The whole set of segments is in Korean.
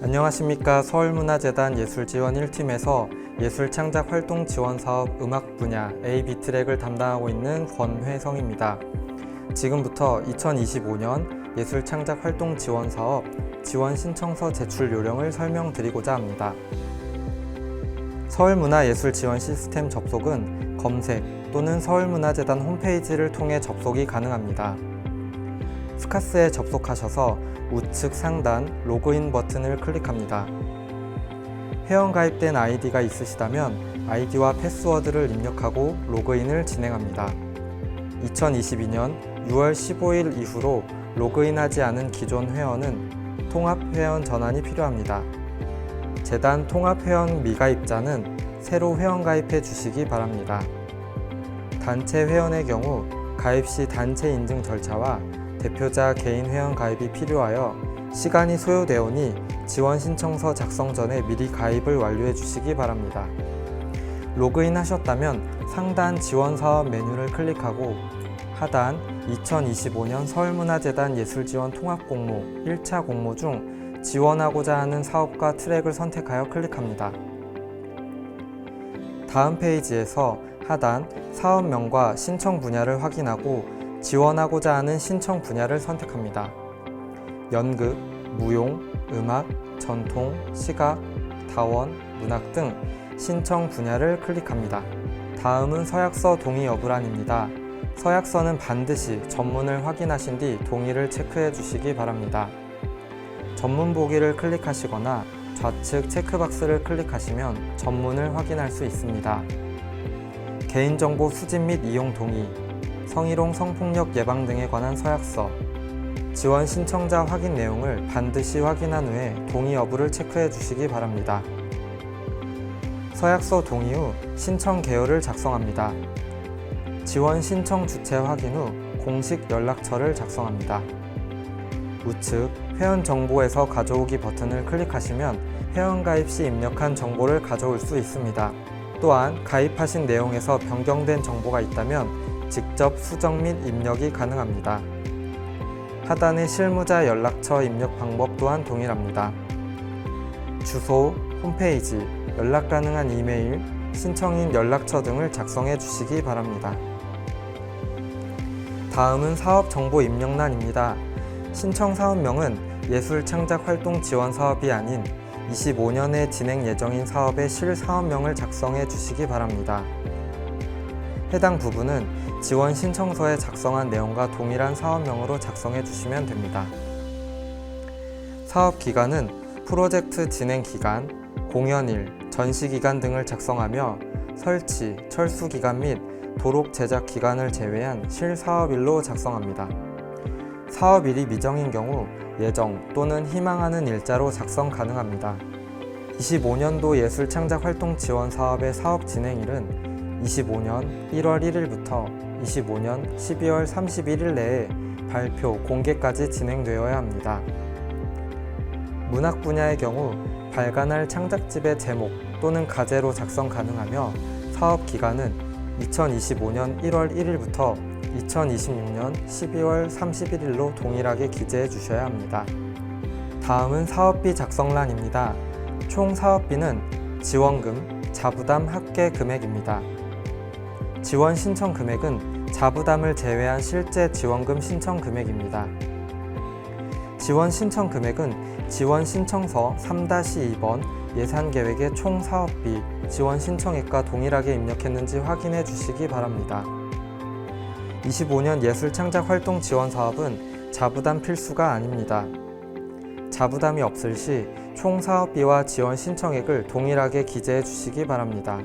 안녕하십니까 서울문화재단 예술지원 1팀에서 예술창작 활동 지원 사업 음악 분야 AB 트랙을 담당하고 있는 권회성입니다. 지금부터 2025년 예술창작 활동 지원 사업 지원 신청서 제출 요령을 설명드리고자 합니다. 서울문화예술지원 시스템 접속은 검색 또는 서울문화재단 홈페이지를 통해 접속이 가능합니다. 스카스에 접속하셔서 우측 상단 로그인 버튼을 클릭합니다. 회원 가입된 아이디가 있으시다면 아이디와 패스워드를 입력하고 로그인을 진행합니다. 2022년 6월 15일 이후로 로그인하지 않은 기존 회원은 통합 회원 전환이 필요합니다. 재단 통합 회원 미가입자는 새로 회원 가입해 주시기 바랍니다. 단체 회원의 경우 가입 시 단체 인증 절차와 대표자 개인 회원 가입이 필요하여 시간이 소요되오니 지원 신청서 작성 전에 미리 가입을 완료해 주시기 바랍니다. 로그인 하셨다면 상단 지원 사업 메뉴를 클릭하고 하단 2025년 서울문화재단 예술지원 통합 공모 1차 공모 중 지원하고자 하는 사업과 트랙을 선택하여 클릭합니다. 다음 페이지에서 하단 사업명과 신청 분야를 확인하고 지원하고자 하는 신청 분야를 선택합니다. 연극, 무용, 음악, 전통, 시각, 다원, 문학 등 신청 분야를 클릭합니다. 다음은 서약서 동의 여부란입니다. 서약서는 반드시 전문을 확인하신 뒤 동의를 체크해 주시기 바랍니다. 전문 보기를 클릭하시거나 좌측 체크박스를 클릭하시면 전문을 확인할 수 있습니다. 개인정보 수집 및 이용 동의, 성희롱 성폭력 예방 등에 관한 서약서, 지원 신청자 확인 내용을 반드시 확인한 후에 동의 여부를 체크해 주시기 바랍니다. 서약서 동의 후 신청 개요를 작성합니다. 지원 신청 주체 확인 후 공식 연락처를 작성합니다. 우측 회원 정보에서 가져오기 버튼을 클릭하시면 회원 가입 시 입력한 정보를 가져올 수 있습니다. 또한 가입하신 내용에서 변경된 정보가 있다면 직접 수정 및 입력이 가능합니다. 하단의 실무자 연락처 입력 방법 또한 동일합니다. 주소, 홈페이지, 연락 가능한 이메일, 신청인 연락처 등을 작성해 주시기 바랍니다. 다음은 사업 정보 입력란입니다. 신청 사업명은 예술 창작 활동 지원 사업이 아닌 25년에 진행 예정인 사업의 실 사업명을 작성해 주시기 바랍니다. 해당 부분은 지원 신청서에 작성한 내용과 동일한 사업명으로 작성해 주시면 됩니다. 사업 기간은 프로젝트 진행 기간, 공연일, 전시 기간 등을 작성하며 설치, 철수 기간 및 도록 제작 기간을 제외한 실사업일로 작성합니다. 사업일이 미정인 경우 예정 또는 희망하는 일자로 작성 가능합니다. 25년도 예술 창작 활동 지원 사업의 사업 진행일은 25년 1월 1일부터 25년 12월 31일 내에 발표, 공개까지 진행되어야 합니다. 문학 분야의 경우 발간할 창작집의 제목 또는 가제로 작성 가능하며 사업 기간은 2025년 1월 1일부터 2026년 12월 31일로 동일하게 기재해 주셔야 합니다. 다음은 사업비 작성란입니다. 총 사업비는 지원금, 자부담 합계 금액입니다. 지원 신청 금액은 자부담을 제외한 실제 지원금 신청 금액입니다. 지원 신청 금액은 지원 신청서 3-2번 예산 계획의 총 사업비, 지원 신청액과 동일하게 입력했는지 확인해 주시기 바랍니다. 25년 예술 창작 활동 지원 사업은 자부담 필수가 아닙니다. 자부담이 없을 시 총 사업비와 지원 신청액을 동일하게 기재해 주시기 바랍니다.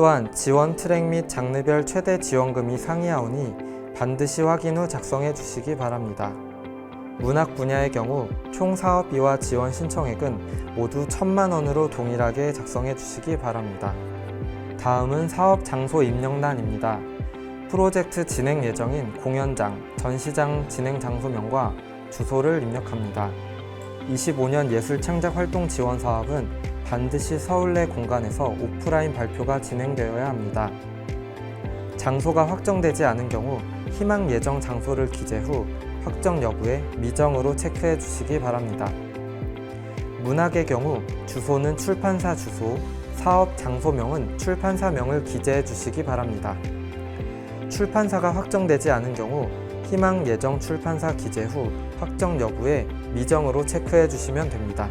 또한 지원 트랙 및 장르별 최대 지원금이 상이하오니 반드시 확인 후 작성해 주시기 바랍니다. 문학 분야의 경우 총 사업비와 지원 신청액은 모두 천만 원으로 동일하게 작성해 주시기 바랍니다. 다음은 사업 장소 입력란입니다. 프로젝트 진행 예정인 공연장, 전시장 진행 장소명과 주소를 입력합니다. 25년 예술 창작 활동 지원 사업은 반드시 서울 내 공간에서 오프라인 발표가 진행되어야 합니다. 장소가 확정되지 않은 경우 희망 예정 장소를 기재 후 확정 여부에 미정으로 체크해 주시기 바랍니다. 문학의 경우 주소는 출판사 주소, 사업 장소명은 출판사명을 기재해 주시기 바랍니다. 출판사가 확정되지 않은 경우 희망 예정 출판사 기재 후 확정 여부에 미정으로 체크해 주시면 됩니다.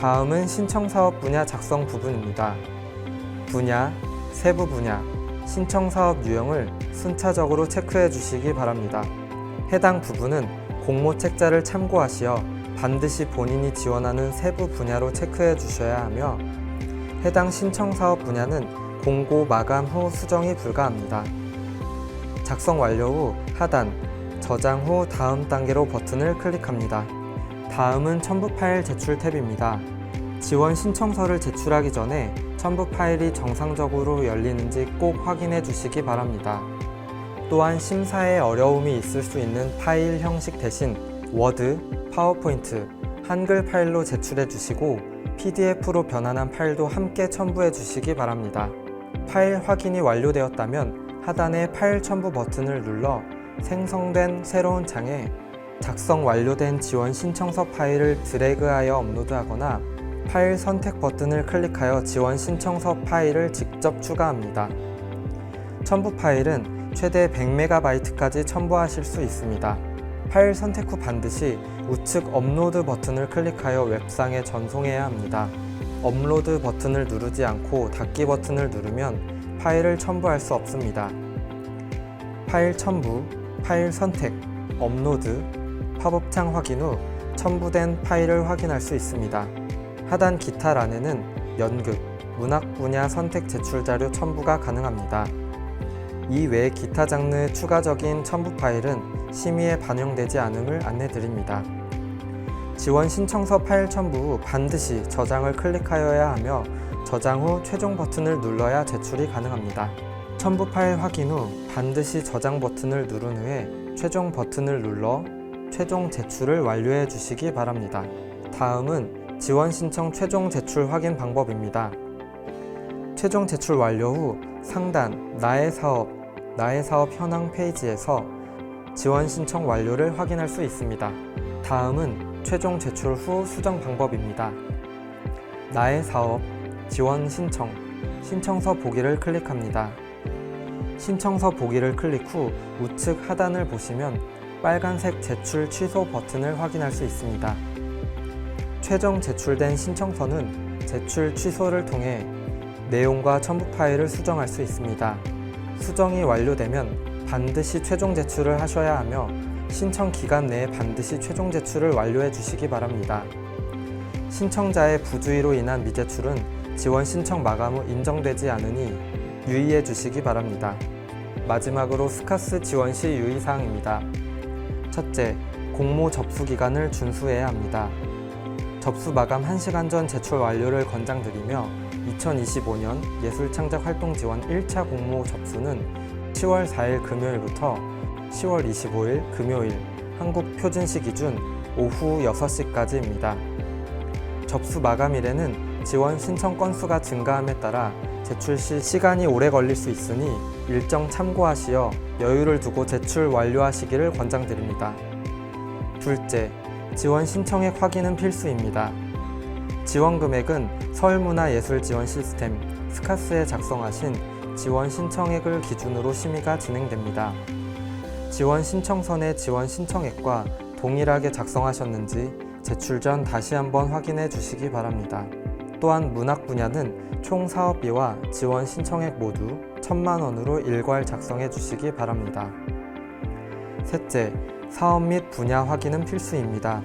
다음은 신청 사업 분야 작성 부분입니다. 분야, 세부 분야, 신청 사업 유형을 순차적으로 체크해 주시기 바랍니다. 해당 부분은 공모 책자를 참고하시어 반드시 본인이 지원하는 세부 분야로 체크해 주셔야 하며 해당 신청 사업 분야는 공고 마감 후 수정이 불가합니다. 작성 완료 후 하단 저장 후 다음 단계로 버튼을 클릭합니다. 다음은 첨부 파일 제출 탭입니다. 지원 신청서를 제출하기 전에 첨부 파일이 정상적으로 열리는지 꼭 확인해 주시기 바랍니다. 또한 심사에 어려움이 있을 수 있는 파일 형식 대신 워드, 파워포인트, 한글 파일로 제출해 주시고 PDF로 변환한 파일도 함께 첨부해 주시기 바랍니다. 파일 확인이 완료되었다면 하단의 파일 첨부 버튼을 눌러 생성된 새로운 창에 작성 완료된 지원 신청서 파일을 드래그하여 업로드하거나 파일 선택 버튼을 클릭하여 지원 신청서 파일을 직접 추가합니다. 첨부 파일은 최대 100MB까지 첨부하실 수 있습니다. 파일 선택 후 반드시 우측 업로드 버튼을 클릭하여 웹상에 전송해야 합니다. 업로드 버튼을 누르지 않고 닫기 버튼을 누르면 파일을 첨부할 수 없습니다. 파일 첨부, 파일 선택, 업로드, 팝업창 확인 후 첨부된 파일을 확인할 수 있습니다. 하단 기타란에는 연극, 문학 분야 선택 제출 자료 첨부가 가능합니다. 이외 기타 장르의 추가적인 첨부 파일은 심의에 반영되지 않음을 안내드립니다. 지원 신청서 파일 첨부 후 반드시 저장을 클릭하여야 하며 저장 후 최종 버튼을 눌러야 제출이 가능합니다. 첨부 파일 확인 후 반드시 저장 버튼을 누른 후에 최종 버튼을 눌러 최종 제출을 완료해 주시기 바랍니다. 다음은 지원 신청 최종 제출 확인 방법입니다. 최종 제출 완료 후 상단 나의 사업, 나의 사업 현황 페이지에서 지원 신청 완료를 확인할 수 있습니다. 다음은 최종 제출 후 수정 방법입니다. 나의 사업, 지원 신청, 신청서 보기를 클릭합니다. 신청서 보기를 클릭 후 우측 하단을 보시면 빨간색 제출 취소 버튼을 확인할 수 있습니다. 최종 제출된 신청서는 제출 취소를 통해 내용과 첨부 파일을 수정할 수 있습니다. 수정이 완료되면 반드시 최종 제출을 하셔야 하며 신청 기간 내에 반드시 최종 제출을 완료해 주시기 바랍니다. 신청자의 부주의로 인한 미제출은 지원 신청 마감 후 인정되지 않으니 유의해 주시기 바랍니다. 마지막으로 스카스 지원 시 유의사항입니다. 첫째, 공모 접수 기간을 준수해야 합니다. 접수 마감 1시간 전 제출 완료를 권장드리며 2025년 예술창작 활동 지원 1차 공모 접수는 10월 4일 금요일부터 10월 25일 금요일 한국 표준시 기준 오후 6시까지입니다. 접수 마감일에는 지원 신청 건수가 증가함에 따라 제출 시 시간이 오래 걸릴 수 있으니 일정 참고하시어 여유를 두고 제출 완료하시기를 권장드립니다. 둘째, 지원 신청액 확인은 필수입니다. 지원 금액은 서울문화예술지원 시스템 스카스에 작성하신 지원 신청액을 기준으로 심의가 진행됩니다. 지원 신청서 내 지원 신청액과 동일하게 작성하셨는지 제출 전 다시 한번 확인해 주시기 바랍니다. 또한 문학 분야는 총 사업비와 지원 신청액 모두 천만 원으로 일괄 작성해 주시기 바랍니다. 셋째, 사업 및 분야 확인은 필수입니다.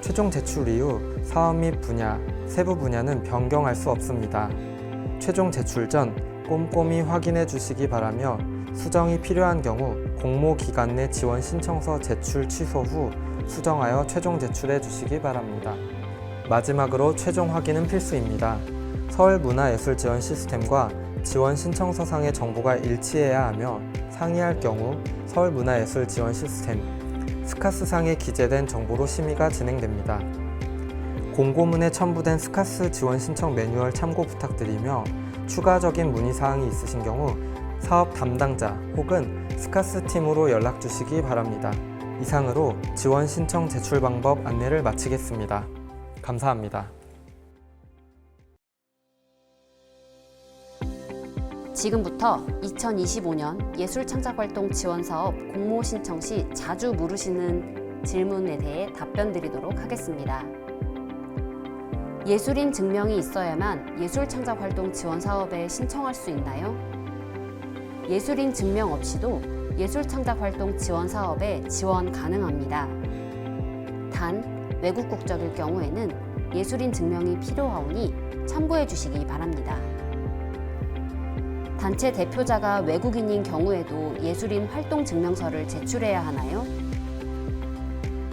최종 제출 이후 사업 및 분야, 세부 분야는 변경할 수 없습니다. 최종 제출 전 꼼꼼히 확인해 주시기 바라며 수정이 필요한 경우 공모 기간 내 지원 신청서 제출 취소 후 수정하여 최종 제출해 주시기 바랍니다. 마지막으로 최종 확인은 필수입니다. 서울문화예술지원 시스템과 지원 신청서상의 정보가 일치해야 하며 상이할 경우 서울문화예술지원 시스템 스카스상에 기재된 정보로 심의가 진행됩니다. 공고문에 첨부된 스카스 지원 신청 매뉴얼 참고 부탁드리며 추가적인 문의사항이 있으신 경우 사업 담당자 혹은 스카스 팀으로 연락 주시기 바랍니다. 이상으로 지원 신청 제출 방법 안내를 마치겠습니다. 감사합니다. 지금부터 2025년 예술창작활동 지원사업 공모 신청 시 자주 물으시는 질문에 대해 답변 드리도록 하겠습니다. 예술인 증명이 있어야만 예술창작활동 지원사업에 신청할 수 있나요? 예술인 증명 없이도 예술창작활동 지원사업에 지원 가능합니다. 단, 외국 국적일 경우에는 예술인 증명이 필요하오니 참고해 주시기 바랍니다. 단체 대표자가 외국인인 경우에도 예술인 활동 증명서를 제출해야 하나요?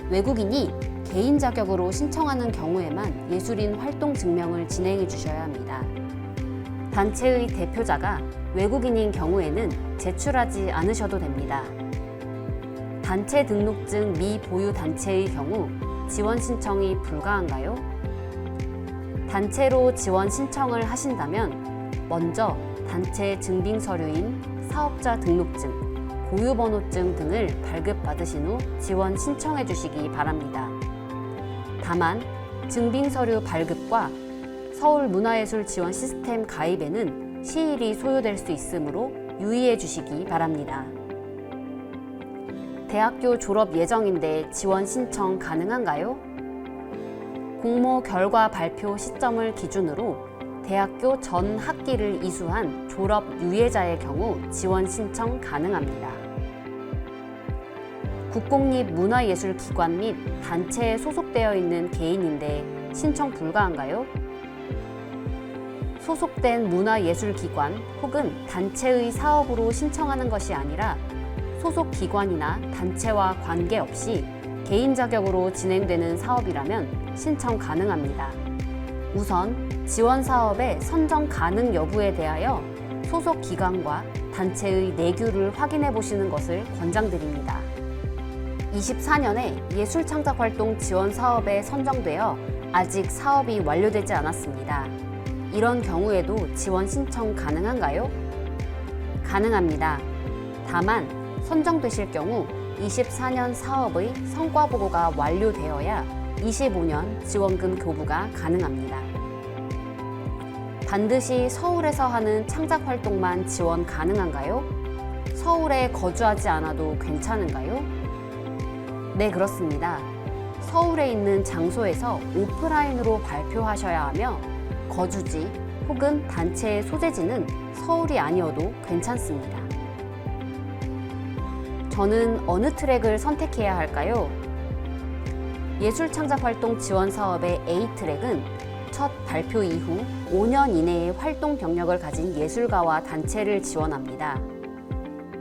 외국인이 개인 자격으로 신청하는 경우에만 예술인 활동 증명을 진행해 주셔야 합니다. 단체의 대표자가 외국인인 경우에는 제출하지 않으셔도 됩니다. 단체 등록증 미보유 단체의 경우 지원 신청이 불가한가요? 단체로 지원 신청을 하신다면 먼저 단체 증빙 서류인 사업자 등록증, 고유번호증 등을 발급받으신 후 지원 신청해 주시기 바랍니다. 다만 증빙 서류 발급과 서울 문화예술 지원 시스템 가입에는 시일이 소요될 수 있으므로 유의해 주시기 바랍니다. 대학교 졸업 예정인데 지원 신청 가능한가요? 공모 결과 발표 시점을 기준으로 대학교 전 학기를 이수한 졸업 유예자의 경우 지원 신청 가능합니다. 국공립 문화예술기관 및 단체에 소속되어 있는 개인인데 신청 불가한가요? 소속된 문화예술기관 혹은 단체의 사업으로 신청하는 것이 아니라 소속 기관이나 단체와 관계없이 개인 자격으로 진행되는 사업이라면 신청 가능합니다. 우선 지원 사업의 선정 가능 여부에 대하여 소속 기관과 단체의 내규를 확인해 보시는 것을 권장드립니다. 24년에 예술창작활동 지원 사업에 선정되어 아직 사업이 완료되지 않았습니다. 이런 경우에도 지원 신청 가능한가요? 가능합니다. 다만 선정되실 경우 24년 사업의 성과 보고가 완료되어야 25년 지원금 교부가 가능합니다. 반드시 서울에서 하는 창작 활동만 지원 가능한가요? 서울에 거주하지 않아도 괜찮은가요? 네, 그렇습니다. 서울에 있는 장소에서 오프라인으로 발표하셔야 하며 거주지 혹은 단체의 소재지는 서울이 아니어도 괜찮습니다. 저는 어느 트랙을 선택해야 할까요? 예술 창작 활동 지원 사업의 A 트랙은 첫 발표 이후 5년 이내의 활동 경력을 가진 예술가와 단체를 지원합니다.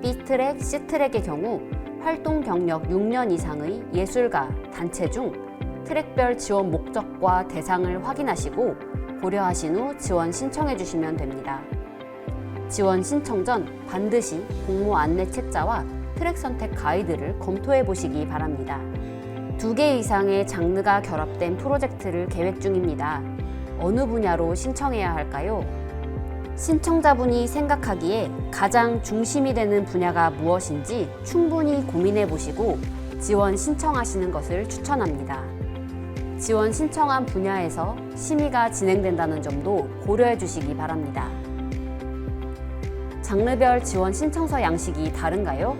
B 트랙, C 트랙의 경우 활동 경력 6년 이상의 예술가, 단체 중 트랙별 지원 목적과 대상을 확인하시고 고려하신 후 지원 신청해 주시면 됩니다. 지원 신청 전 반드시 공모 안내 책자와 트랙 선택 가이드를 검토해 보시기 바랍니다. 두 개 이상의 장르가 결합된 프로젝트를 계획 중입니다. 어느 분야로 신청해야 할까요? 신청자분이 생각하기에 가장 중심이 되는 분야가 무엇인지 충분히 고민해 보시고 지원 신청하시는 것을 추천합니다. 지원 신청한 분야에서 심의가 진행된다는 점도 고려해 주시기 바랍니다. 장르별 지원 신청서 양식이 다른가요?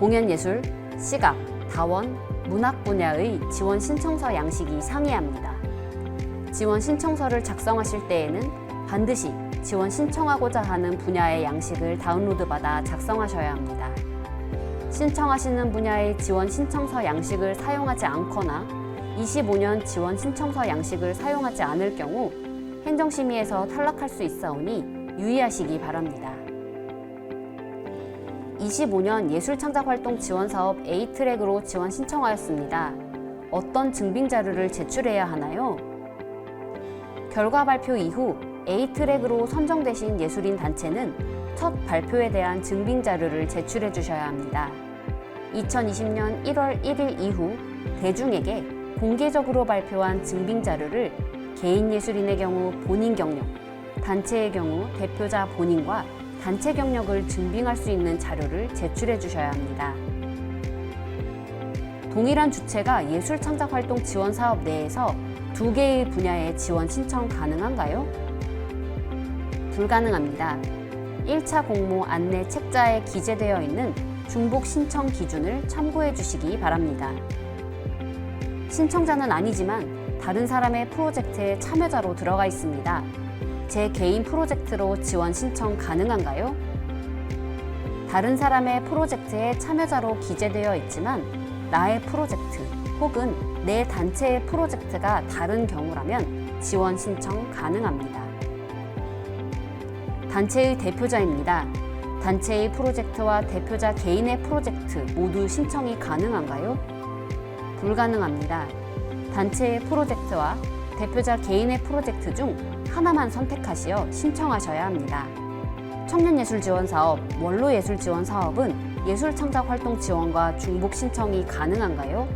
공연예술, 시각, 다원, 문학 분야의 지원 신청서 양식이 상이합니다. 지원 신청서를 작성하실 때에는 반드시 지원 신청하고자 하는 분야의 양식을 다운로드 받아 작성하셔야 합니다. 신청하시는 분야의 지원 신청서 양식을 사용하지 않거나 25년 지원 신청서 양식을 사용하지 않을 경우 행정심의에서 탈락할 수 있사오니 유의하시기 바랍니다. 25년 예술창작활동 지원사업 A트랙으로 지원 신청하였습니다. 어떤 증빙 자료를 제출해야 하나요? 결과 발표 이후 A트랙으로 선정되신 예술인 단체는 첫 발표에 대한 증빙 자료를 제출해 주셔야 합니다. 2020년 1월 1일 이후 대중에게 공개적으로 발표한 증빙 자료를 개인 예술인의 경우 본인 경력, 단체의 경우 대표자 본인과 단체 경력을 증빙할 수 있는 자료를 제출해 주셔야 합니다. 동일한 주체가 예술 창작 활동 지원 사업 내에서 두 개의 분야에 지원 신청 가능한가요? 불가능합니다. 1차 공모 안내 책자에 기재되어 있는 중복 신청 기준을 참고해 주시기 바랍니다. 신청자는 아니지만 다른 사람의 프로젝트에 참여자로 들어가 있습니다. 제 개인 프로젝트로 지원 신청 가능한가요? 다른 사람의 프로젝트에 참여자로 기재되어 있지만 나의 프로젝트 혹은 내 단체의 프로젝트가 다른 경우라면 지원 신청 가능합니다. 단체의 대표자입니다. 단체의 프로젝트와 대표자 개인의 프로젝트 모두 신청이 가능한가요? 불가능합니다. 단체의 프로젝트와 대표자 개인의 프로젝트 중 하나만 선택하시어 신청하셔야 합니다. 청년예술지원사업, 원로예술지원사업은 예술창작활동 지원과 중복 신청이 가능한가요?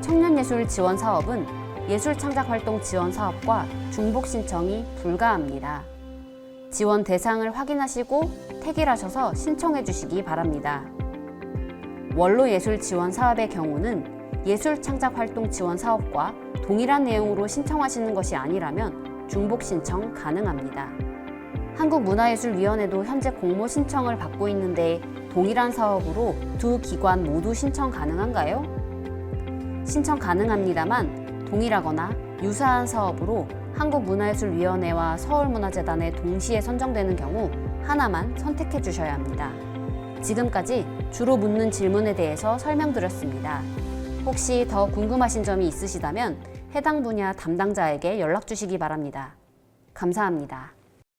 청년예술지원사업은 예술창작활동 지원사업과 중복 신청이 불가합니다. 지원 대상을 확인하시고 택일하셔서 신청해 주시기 바랍니다. 원로예술 지원 사업의 경우는 예술창작활동 지원 사업과 동일한 내용으로 신청하시는 것이 아니라면 중복 신청 가능합니다. 한국문화예술위원회도 현재 공모 신청을 받고 있는데 동일한 사업으로 두 기관 모두 신청 가능한가요? 신청 가능합니다만 동일하거나 유사한 사업으로 한국문화예술위원회와 서울문화재단에 동시에 선정되는 경우 하나만 선택해 주셔야 합니다. 지금까지 주로 묻는 질문에 대해서 설명드렸습니다. 혹시 더 궁금하신 점이 있으시다면 해당 분야 담당자에게 연락 주시기 바랍니다. 감사합니다.